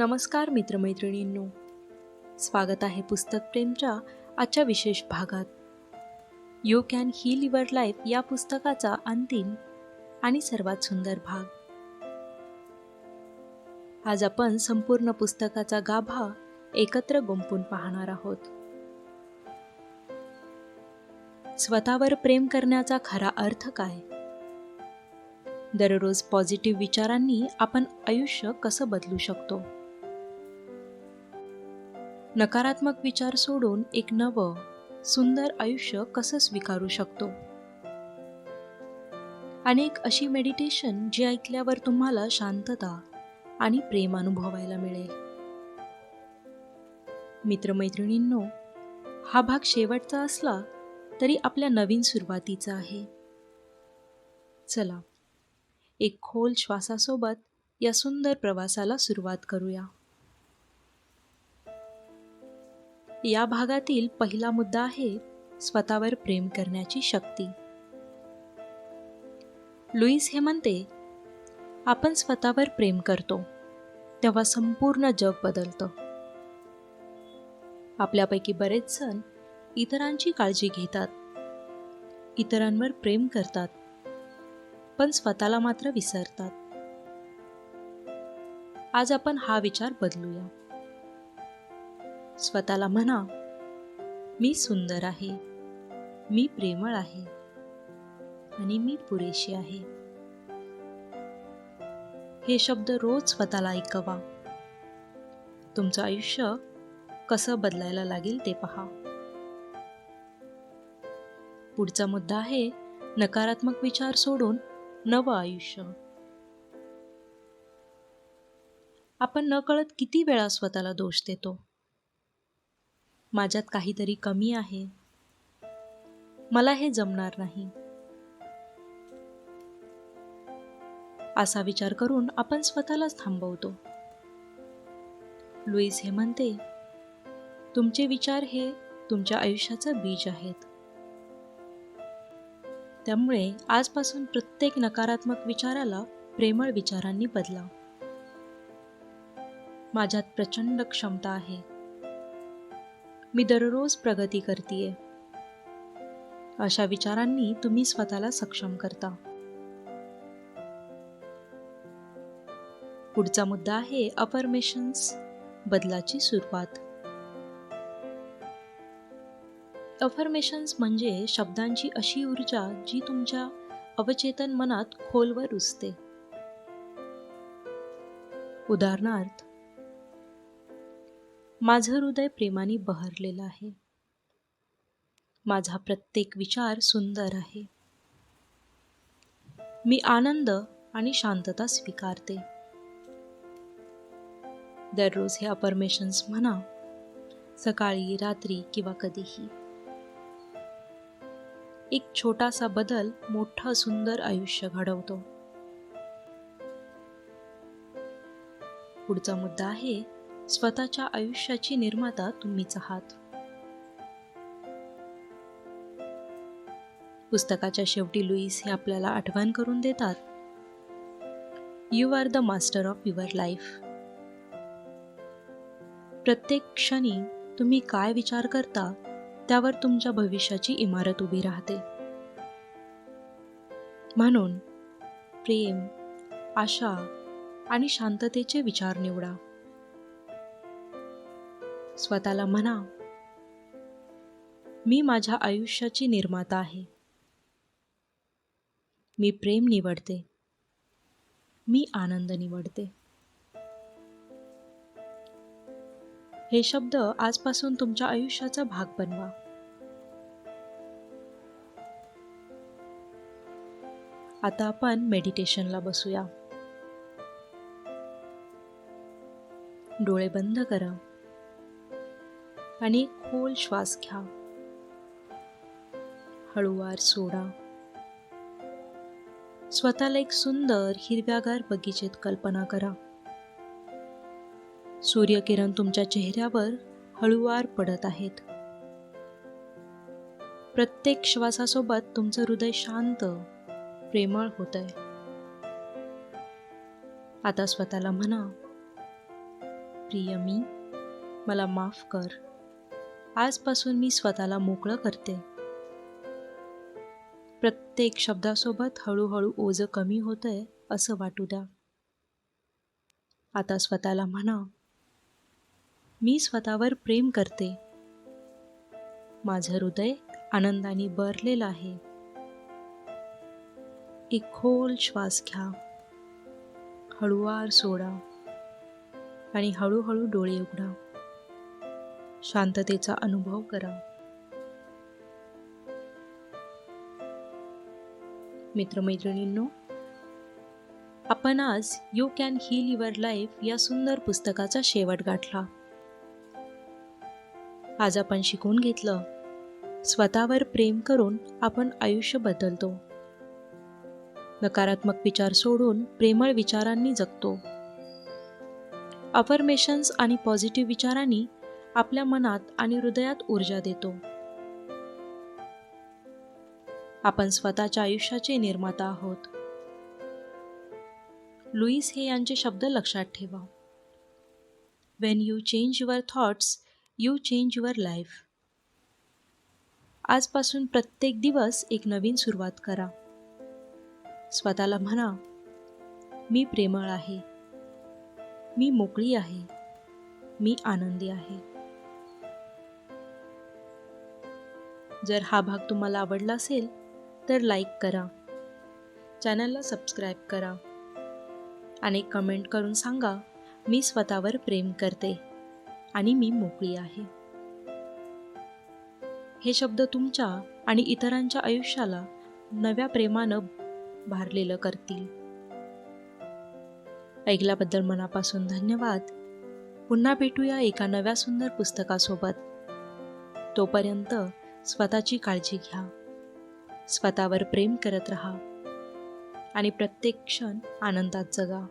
नमस्कार मित्रमैत्रिणींनो. स्वागत आहे पुस्तक प्रेमच्या आजच्या विशेष भागात. You can heal your life या पुस्तकाचा अंतिम आणि सर्वात सुंदर भाग. आज आपण संपूर्ण पुस्तकाचा गाभा एकत्र गुंपून पाहणार आहोत. स्वतःवर प्रेम करण्याचा खरा अर्थ काय? दररोज पॉझिटिव्ह विचारांनी आपण आयुष्य कसं बदलू शकतो? नकारात्मक विचार सोडून एक नवं सुंदर आयुष्य कसं स्वीकारू शकतो? अनेक अशी मेडिटेशन जी ऐकल्यावर तुम्हाला शांतता आणि प्रेम अनुभवायला मिळेल. मित्रमैत्रिणींनो हा भाग शेवटचा असला तरी आपल्या नवीन सुरुवातीचा आहे. चला एक खोल श्वासासोबत या सुंदर प्रवासाला सुरुवात करूया. या भागातील पहिला मुद्दा आहे स्वतःवर प्रेम करण्याची शक्ती. लुईस हे म्हणते आपण स्वतःवर प्रेम करतो तेव्हा संपूर्ण जग बदलतं. आपल्यापैकी बरेच जण इतरांची काळजी घेतात. इतरांवर प्रेम करतात पण स्वतःला मात्र विसरतात. आज आपण हा विचार बदलूया. स्वतःला म्हणा मी सुंदर आहे मी प्रेमळ आहे आणि मी पुरेशी आहे. हे शब्द रोज स्वतःला ऐकवा. तुमचं आयुष्य कसं बदलायला लागेल ते पहा. पुढचा मुद्दा आहे नकारात्मक विचार सोडून नवं आयुष्य. आपण नकळत किती वेळा स्वतःला दोष देतो? माझ्यात काहीतरी कमी आहे. मला हे जमणार नाही. असा विचार करून आपण स्वतःलाच थांबवतो. लुईस हे म्हणते तुमचे विचार हे तुमच्या आयुष्याचं बीज आहेत. त्यामुळे आजपासून प्रत्येक नकारात्मक विचाराला प्रेमळ विचारांनी बदला. माझ्यात प्रचंड क्षमता आहे. मी दररोज प्रगती करतीये. अशा विचारांनी तुम्ही स्वतःला सक्षम करता. पुढचा मुद्दा आहे अफर्मेशन्स बदलाची सुरुवात. अफर्मेशन्स म्हणजे शब्दांची अशी ऊर्जा जी तुमच्या अवचेतन मनात खोलवर रुजते. उदाहरणार्थ माझं हृदय प्रेमाने बहरलेलं आहे. माझा प्रत्येक विचार सुंदर आहे. मी आनंद आणि शांतता स्वीकारते. दररोज हे अपरमेशन्स म्हणा सकाळी रात्री किंवा कधीही. एक छोटासा बदल मोठं सुंदर आयुष्य घडवतो. पुढचा मुद्दा आहे स्वतःच्या आयुष्याची निर्माता तुम्हीच आहात. पुस्तकाच्या शेवटी लुईस हे आपल्याला आठवण करून देतात. You are the master of your life प्रत्येक क्षणी तुम्ही काय विचार करता त्यावर तुमच्या भविष्याची इमारत उभी राहते. म्हणून प्रेम आशा आणि शांततेचे विचार निवडा. स्वतःला म्हणा मी माझ्या आयुष्याची निर्माता आहे. मी प्रेम निवडते. मी आनंद निवडते. हे शब्द आजपासून तुमच्या आयुष्याचा भाग बनवा. आता आपण मेडिटेशनला बसूया. डोळे बंद करा. आणि खोल श्वास घ्या. हळूवार सोडा. स्वतःला एक सुंदर हिरव्यागार बगीचेत कल्पना करा. सूर्यकिरण तुमच्या चेहऱ्यावर हळूवार पडत आहेत. प्रत्येक श्वासासोबत तुमचं हृदय शांत प्रेमळ होत आहे आता स्वतःला म्हणा प्रिय मी मला माफ कर. आजपासून मी स्वतःला मोकळं करते. प्रत्येक शब्दासोबत हळूहळू ओझं कमी होतंय असं वाटू द्या. आता स्वतःला म्हणा मी स्वतःवर प्रेम करते. माझं हृदय आनंदाने भरलेलं आहे. एक खोल श्वास घ्या. हळुवार सोडा. आणि हळूहळू डोळे उघडा. शांततेचा अनुभव करा. मित्रमैत्रिणींनो आपण आज you can heal your life या सुंदर पुस्तकाचा शेवट गाठला. आज आपण शिकून घेतलं स्वतःवर प्रेम करून आपण आयुष्य बदलतो. नकारात्मक विचार सोडून प्रेमळ विचारांनी जगतो. अफर्मेशन्स आणि पॉझिटिव्ह विचारांनी आपल्या मनात आणि हृदयात ऊर्जा देतो. आपण स्वतःच्या आयुष्याचे निर्माता आहोत. लुईस हे यांचे शब्द लक्षात ठेवा. When you change your thoughts you change your life आजपासून प्रत्येक दिवस एक नवीन सुरुवात करा. स्वतःला म्हणा मी प्रेमळ आहे. मी मोकळी आहे. मी आनंदी आहे. जर हा भाग तुम्हाला आवडला असेल तर लाईक करा. चॅनलला सबस्क्राईब करा. आणि कमेंट करून सांगा मी स्वतःवर प्रेम करते आणि मी मोकळी आहे. हे शब्द तुमच्या आणि इतरांच्या आयुष्याला नव्या प्रेमानं भारलेलं करतील. ऐकल्याबद्दल मनापासून धन्यवाद. पुन्हा भेटूया एका नव्या सुंदर पुस्तकासोबत. तोपर्यंत स्वतःची काळजी घ्या. स्वतःवर प्रेम करत राहा. आणि प्रत्येक क्षण आनंदात जगा.